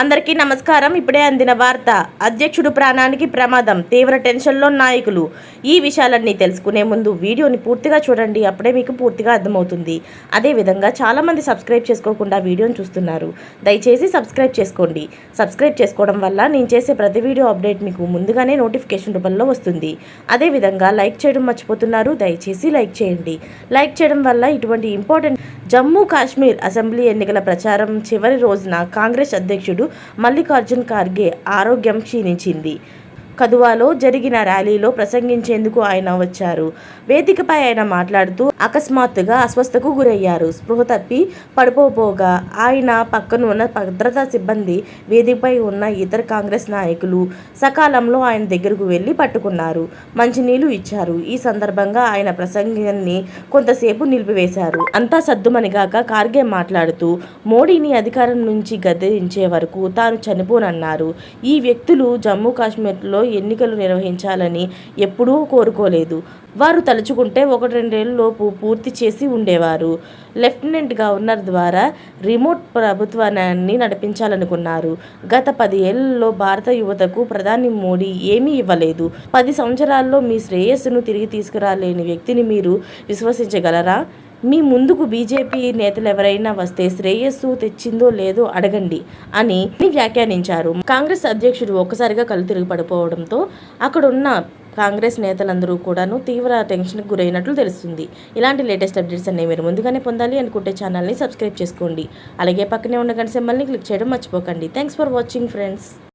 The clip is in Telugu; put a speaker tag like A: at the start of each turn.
A: అందరికీ నమస్కారం. ఇప్పుడే అందిన వార్త. అధ్యక్షుడు ప్రాణానికి ప్రమాదం. తీవ్ర టెన్షన్లో నాయకులు. ఈ విషయాలన్నీ తెలుసుకునే ముందు వీడియోని పూర్తిగా చూడండి. అప్పుడే మీకు పూర్తిగా అర్థమవుతుంది. అదేవిధంగా చాలామంది సబ్స్క్రైబ్ చేసుకోకుండా వీడియోని చూస్తున్నారు. దయచేసి సబ్స్క్రైబ్ చేసుకోండి. సబ్స్క్రైబ్ చేసుకోవడం వల్ల నేను చేసే ప్రతి వీడియో అప్డేట్ మీకు ముందుగానే నోటిఫికేషన్ రూపంలో వస్తుంది. అదేవిధంగా లైక్ చేయడం మర్చిపోతున్నారు. దయచేసి లైక్ చేయండి. లైక్ చేయడం వల్ల ఇటువంటి ఇంపార్టెంట్ జమ్మూ కాశ్మీర్ అసెంబ్లీ ఎన్నికల ప్రచారం చివరి రోజున కాంగ్రెస్ అధ్యక్షుడు మల్లికార్జున్ ఖార్గే ఆరోగ్యం క్షీణించింది. కదువాలో జరిగిన ర్యాలీలో ప్రసంగించేందుకు ఆయన వచ్చారు. వేదికపై ఆయన మాట్లాడుతూ అకస్మాత్తుగా అస్వస్థకు గురయ్యారు. స్పృహ తప్పి పడిపోబోగా ఆయన పక్కన ఉన్న భద్రతా సిబ్బంది వేదికపై ఉన్న ఇతర కాంగ్రెస్ నాయకులు సకాలంలో ఆయన దగ్గరకు వెళ్ళి పట్టుకున్నారు. మంచినీళ్ళు ఇచ్చారు. ఈ సందర్భంగా ఆయన ప్రసంగాన్ని కొంతసేపు నిలిపివేశారు. అంతా సద్దుమనిగాక కార్గే మాట్లాడుతూ మోడీని అధికారం నుంచి గద్దెదించే వరకు తాను చనిపోనన్నారు. ఈ వ్యక్తులు జమ్మూ కాశ్మీర్లో ఎన్నికలు నిర్వహించాలని ఎప్పుడూ కోరుకోలేదు. వారు తలుచుకుంటే ఒకటి రెండేళ్ళలోపు పూర్తి చేసి ఉండేవారు. లెఫ్టినెంట్ గవర్నర్ ద్వారా రిమోట్ ప్రభుత్వాన్ని నడిపించాలనుకున్నారు. గత పది ఏళ్ళలో భారత యువతకు ప్రధాని మోడీ ఏమీ ఇవ్వలేదు. పది సంవత్సరాల్లో మీ శ్రేయస్సును తిరిగి తీసుకురాలేని వ్యక్తిని మీరు విశ్వసించగలరా? మీ ముందుకు బీజేపీ నేతలు ఎవరైనా వస్తే శ్రేయస్సు తెచ్చిందో లేదో అడగండి అని వ్యాఖ్యానించారు. కాంగ్రెస్ అధ్యక్షుడు ఒక్కసారిగా కళ్ళు తిరిగి పడిపోవడంతో అక్కడున్న కాంగ్రెస్ నేతలందరూ కూడాను తీవ్ర టెన్షన్కి గురైనట్లు తెలుస్తుంది. ఇలాంటి లేటెస్ట్ అప్డేట్స్ అన్ని మీరు ముందుగానే పొందాలి అనుకుంటే ఛానల్ని సబ్స్క్రైబ్ చేసుకోండి. అలాగే పక్కనే ఉన్న గంట సింబల్ని క్లిక్ చేయడం మర్చిపోకండి. Thanks for watching friends.